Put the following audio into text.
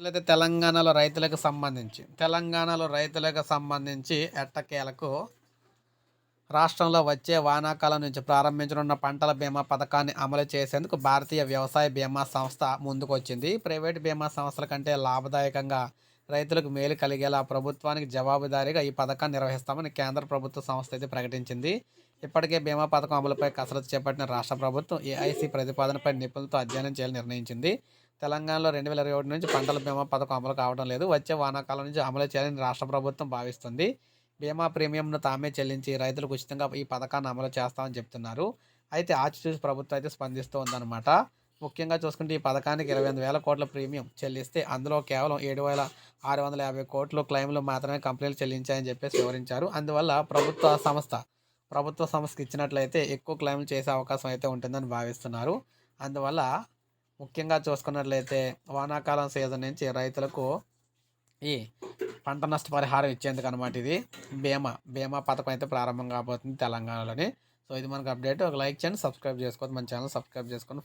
అయితే తెలంగాణలో రైతులకు సంబంధించి తెలంగాణలో రైతులకు సంబంధించి ఎట్టకేలకు రాష్ట్రంలో వచ్చే వానాకాలం నుంచి ప్రారంభించనున్న పంటల బీమా పథకాన్ని అమలు చేసేందుకు భారతీయ వ్యవసాయ బీమా సంస్థ ముందుకొచ్చింది. ప్రైవేట్ బీమా సంస్థల కంటే లాభదాయకంగా రైతులకు మేలు కలిగేలా ప్రభుత్వానికి జవాబుదారీగా ఈ పథకాన్ని నిర్వహిస్తామని కేంద్ర ప్రభుత్వ సంస్థ అయితే ప్రకటించింది. ఇప్పటికే బీమా పథకం అమలుపై కసరత్తు చేపట్టిన రాష్ట్ర ప్రభుత్వం ఏఐసి ప్రతిపాదనపై నిపుణులతో అధ్యయనం చేయాలని నిర్ణయించింది. తెలంగాణలో రెండు వేల ఇరవై ఒకటి నుంచి పంటల బీమా పథకం అమలు కావడం లేదు. వచ్చే వానాకాలం నుంచి అమలు చేయాలని రాష్ట్ర ప్రభుత్వం భావిస్తుంది. బీమా ప్రీమియంను తామే చెల్లించి రైతులకు ఉచితంగా ఈ పథకాన్ని అమలు చేస్తామని చెప్తున్నారు. అయితే ఆచితూచి ప్రభుత్వం అయితే స్పందిస్తూ ఉందన్నమాట ముఖ్యంగా చూసుకుంటే ఈ పథకానికి ఇరవై ఎనిమిది వేల కోట్ల ప్రీమియం చెల్లిస్తే అందులో కేవలం ఏడు వేల ఆరు వందల యాభై కోట్లు క్లెయిమ్లు మాత్రమే కంపెనీలు చెల్లించాయని చెప్పేసి వివరించారు. అందువల్ల ప్రభుత్వ సంస్థ ప్రభుత్వ సంస్థకి ఇచ్చినట్లయితే ఎక్కువ క్లెయిమ్లు చేసే అవకాశం అయితే ఉంటుందని భావిస్తున్నారు. అందువల్ల ముఖ్యంగా చూసుకున్నట్లయితే వానాకాలం సీజన్ నుంచి రైతులకు ఈ పంట నష్టపరిహారం ఇచ్చేందుకు అనమాట ఇది. బీమా బీమా పథకం అయితే ప్రారంభం కాబోతుంది తెలంగాణలోని. సో ఇది మనకు అప్డేట్. ఒక లైక్ చేయండి సబ్స్క్రైబ్ చేసుకోవద్దు. మన ఛానల్ సబ్స్క్రైబ్ చేసుకొని